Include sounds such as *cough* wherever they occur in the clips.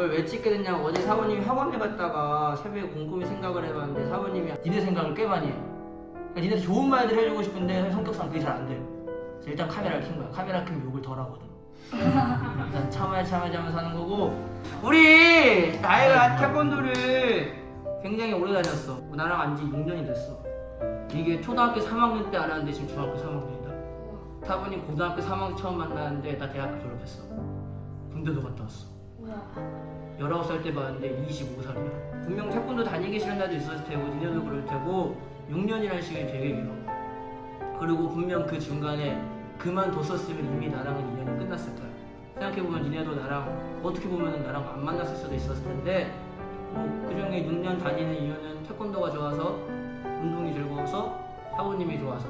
이걸 왜 찍게 됐냐 어제 사부님이 학원에 갔다가 새벽에 곰곰이 생각을 해봤는데 사부님이 니네 생각을 꽤 많이 해. 그러니까 니네한테 좋은 말들 해주고 싶은데 성격상 그게 잘 안돼. 그래서 일단 카메라를 켠 거야. 카메라 켜면 욕을 덜 하거든. 일단 참아야 참아야 하면서 하는 거고. 우리 나이가 태권도를 굉장히 오래 다녔어. 나랑 안지 6년이 됐어. 이게 초등학교 3학년 때 알았는데 지금 중학교 3학년이다. 사부님 고등학교 3학년 처음 만났는데 나 대학교 졸업했어. 군대도 갔다 왔어. 우와. 19살 때 봤는데 25살이야. 분명 태권도 다니기 싫은 날도 있었을 테고 니네도 그럴 테고 6년이라는 시간이 되게 길어. 그리고 분명 그 중간에 그만뒀었으면 이미 나랑은 인연이 끝났을 거야. 생각해보면 니네도 나랑 어떻게 보면 나랑 안 만났을 수도 있었을 텐데 뭐 그중에 6년 다니는 이유는 태권도가 좋아서 운동이 즐거워서 사부님이 좋아서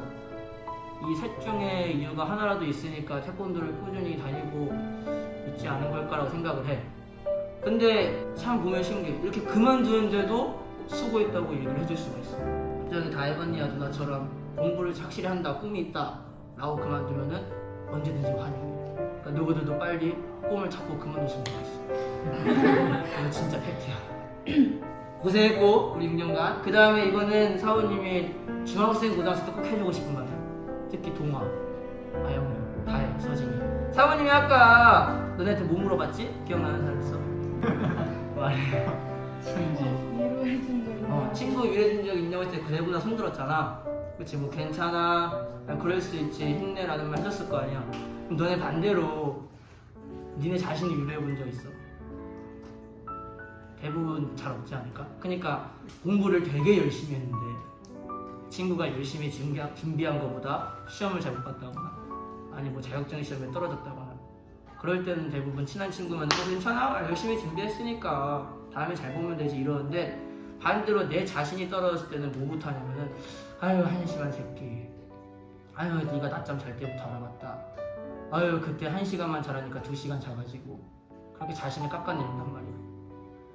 이 셋 중에 이유가 하나라도 있으니까 태권도를 꾸준히 다니고 있지 않은 걸까라고 생각을 해. 근데 참 보면 신기해. 이렇게 그만두는데도 수고했다고 얘기를 해줄 수가 있어. 저기 다이버니아 누나처럼 공부를 착실히 한다, 꿈이 있다 라고 그만두면은 언제든지 환영해. 그러니까 누구들도 빨리 꿈을 찾고 그만뒀으면 좋겠어. *laughs* 이거 진짜 팩트야. 고생했고 우리 6년간. 그 다음에 이거는 사부님이 중학생, 고등학생 때 꼭 해주고 싶은 말이야. 특히 동화, 아영이, 다혜, 서진이. 사부님이 아까 너네한테 뭐 물어봤지? 기억나는 사람 있어? 말해. 위로해준 거. 어, 친구 위로해준 적 있냐고 했을 때 그네보다 손들었잖아. 그치, 뭐 괜찮아. 아, 그럴 수 있지. 힘내라는 말 해줬을 거 아니야. 그럼 너네 반대로 니네 자신이 위로해본 적 있어? 대부분 잘 없지 않을까? 그러니까 공부를 되게 열심히 했는데 친구가 열심히 준비, 준비한 것보다 시험을 잘 못 봤다거나 아니 뭐 자격증 시험에 떨어졌다거나 그럴 때는 대부분 친한 친구면 어, 괜찮아? 열심히 준비했으니까 다음에 잘 보면 되지 이러는데 반대로 내 자신이 떨어졌을 때는 뭐부터 하냐면은 아유 한심한 새끼. 아유 네가 낮잠 잘 때부터 알아봤다. 아유 그때 한 시간만 자라니까 두 시간 자가지고. 그렇게 자신을 깎아내린단 말이야.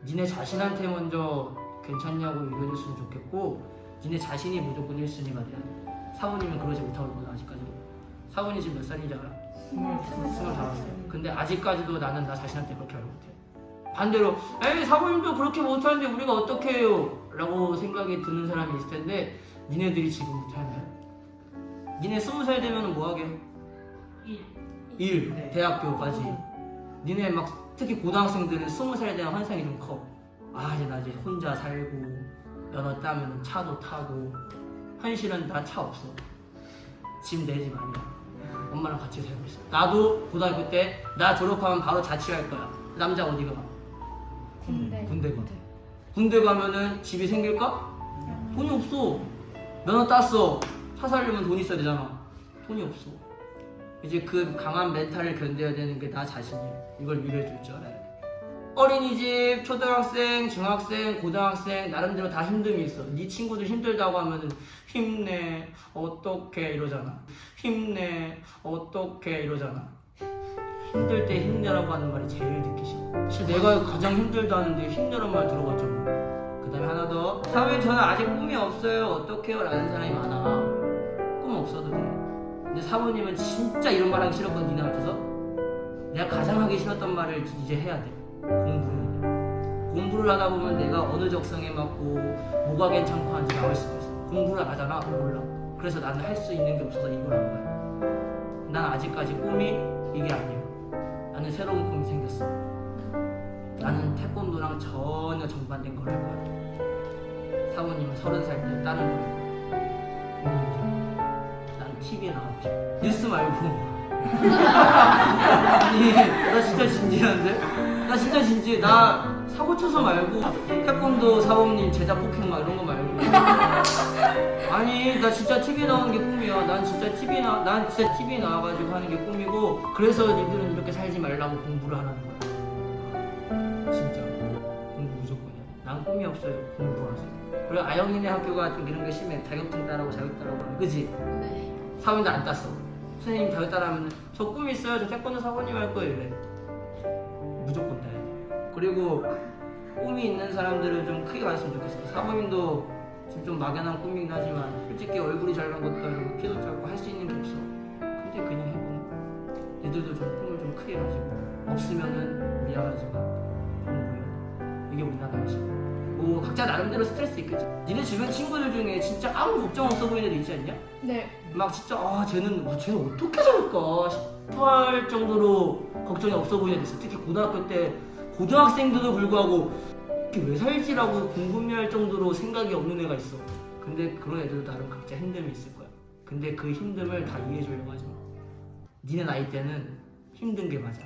니네 자신한테 먼저 괜찮냐고 위로해줬으면 좋겠고 니네 자신이 무조건 1순위가 돼야 돼 사부님은 그러지 못하거든 아직까지도. 사부님 지금 몇 살인지 알아? 스물다섯 살 근데 아직까지도 나는 나 자신한테 그렇게 말 못해 반대로 에이 사부님도 그렇게 못하는데 우리가 어떻게 해요? 라고 생각이 드는 사람이 있을 텐데 니네들이 지금 못하면 니네 스무 살 되면 뭐 하게? 일 네. 대학교까지 니네 막 특히 고등학생들은 스무 살 되면 환상이 좀 커. 아 이제 나 이제 혼자 살고 면허 따면 차도 타고 현실은 나 차 없어. 집 내집 아니야. 엄마랑 같이 살고 있어. 나도 고등학교 때 나 졸업하면 바로 자취할 거야. 남자 어디 가? 군대. 군대 가. 군대 가면은 집이 생길까? 돈이 없어. 면허 땄어. 차 살려면 돈 있어야 되잖아. 돈이 없어. 이제 그 강한 멘탈을 견뎌야 되는 게 나 자신이야. 이걸 위로해 줄 줄 알아야 돼. 어린이집, 초등학생, 중학생, 고등학생 나름대로 다 힘듦이 있어. 네 친구들 힘들다고 하면은 힘내, 어떡해 이러잖아. 힘내, 어떡해 이러잖아. 힘들 때 힘내라고 하는 말이 제일 듣기 싫어. 사실 내가 가장 힘들다는데 힘내란 말 들어봤죠. 그 다음에 하나 더. 사회 저는 아직 꿈이 없어요. 어떡해요? 라는 사람이 많아. 꿈 없어도 돼. 근데 사부님은 진짜 이런 말 하기 싫었거든, 니네 같아서. 내가 가장 하기 싫었던 말을 이제 해야 돼. 돼. 공부를 하다 보면 내가 어느 적성에 맞고 뭐가 괜찮고 하는지 나올 수가 있어. 공부를 안 하잖아? 몰라. 그래서 나는 할 수 있는 게 없어서 이걸 한 거야. 난 아직까지 꿈이 이게 아니야. 나는 새로운 꿈이 생겼어. 나는 태권도랑 전혀 정반대인 걸할 거야. 사모님은 서른 살 때 다른 걸. 난 TV에 나왔지. 뉴스 말고. *laughs* 아니, 나 진짜 진지한데? 나 진짜 진지해. 나 사고 쳐서 말고 태권도 사범님 제자 폭행 막 이런 거 말고. *laughs* 아니, 나 진짜 TV 나오는 게 꿈이야. 난 진짜 TV 나, 난 진짜 TV 나와가지고 하는 게 꿈이고. 그래서 니들은 이렇게 살지 말라고 공부를 하라는 거야. 진짜. 공부 무조건이야. 난 꿈이 없어요. 공부하세요. 그리고 아영이네 학교가 좀 이런 게 심해. 자격증 따라고 자격 따라고. 하는 거. 그지? 네. 사원도 안 땄어. 선생님 자격 따라하면 저 꿈이 있어요. 저 태권도 사원님 할 거예요. 이래. 그리고 꿈이 있는 사람들은 좀 크게 가졌으면 좋겠어. 사모님도 지금 좀 막연한 꿈이긴 하지만 솔직히 얼굴이 잘난 것도 아니고 키도 작고 할 수 있는 게 없어. 근데 그냥 해보는 거야. 애들도 좀 꿈을 좀 크게 가지고 없으면은 미안하지만 공부해. 이게 우리나라지. 뭐 각자 나름대로 스트레스 있겠지. 니네 주변 친구들 중에 진짜 아무 걱정 없어 보이는 애들 있지 않냐? 네. 막 진짜 아 쟤는 와, 쟤는 어떻게 살까 싶어할 정도로 걱정이 없어 보이는 애 있어. 특히 고등학교 때 고등학생들도 불구하고 왜 살지라고 궁금해할 정도로 생각이 없는 애가 있어. 근데 그런 애들도 나름 각자 힘듦이 있을 거야. 근데 그 힘듦을 다 이해해 주려고 하지 마. 니네 나이 때는 힘든 게 맞아.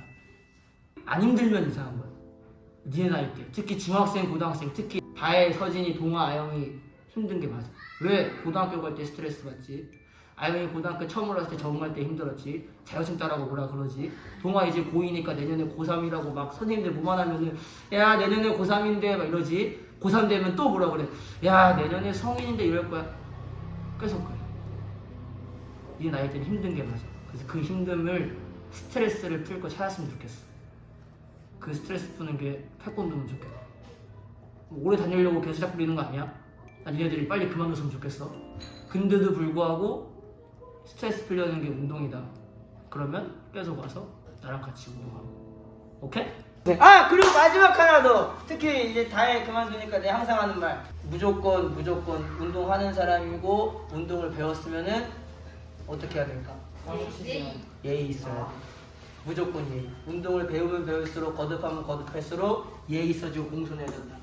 안 힘들면 이상한 거야. 니네 나이 때 특히 중학생, 고등학생 특히 다혜, 서진이, 동아, 아영이 힘든 게 맞아. 왜 고등학교 갈 때 스트레스 받지? 아영이 고등학교 처음 올랐을 때 적응할 때 힘들었지. 자격증 따라고 뭐라 그러지. 동아 이제 고2니까 내년에 고3이라고 막 선생님들 뭐만 하면은 야 내년에 고3인데 막 이러지. 고3 되면 또 뭐라 그래. 야 내년에 성인인데 이럴 거야. 계속 그래. 이 나이 때는 힘든 게 맞아. 그래서 그 힘듦을 스트레스를 풀거 찾았으면 좋겠어. 그 스트레스 푸는 게 태권도면 좋겠다. 뭐 오래 다니려고 개수작 부리는 거 아니야? 난 얘네들이 빨리 그만뒀으면 좋겠어. 근데도 불구하고 스트레스 풀려는 게 운동이다. 그러면 계속 와서 나랑 같이 운동하고. 오케이? 네. 아 그리고 마지막 하나 더. 특히 이제 다해 그만두니까 내가 항상 하는 말. 무조건 무조건 운동하는 사람이고 운동을 배웠으면은 어떻게 해야 될까? 예의 있어야 돼. 무조건 예의. 운동을 배우면 배울수록 거듭하면 거듭할수록 예의 있어지고 공손해진다.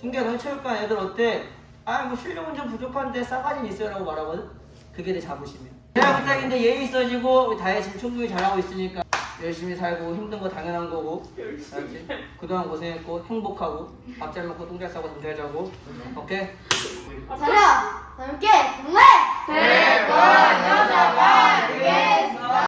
준기야 너희 체육관 애들 어때? 아 뭐 실력은 좀 부족한데 싸가지는 있어요 라고 말하거든? 그게 내 자부심이야. 내가 부탁인데 예의 있어지고 다혜 지금 충분히 잘하고 있으니까 열심히 살고 힘든 거 당연한 거고. 알지? 그동안 고생했고 행복하고 밥 잘 먹고 똥 잘 싸고 잠 잘 자고. 오케이? 자자, 함께 동네 대권 여자반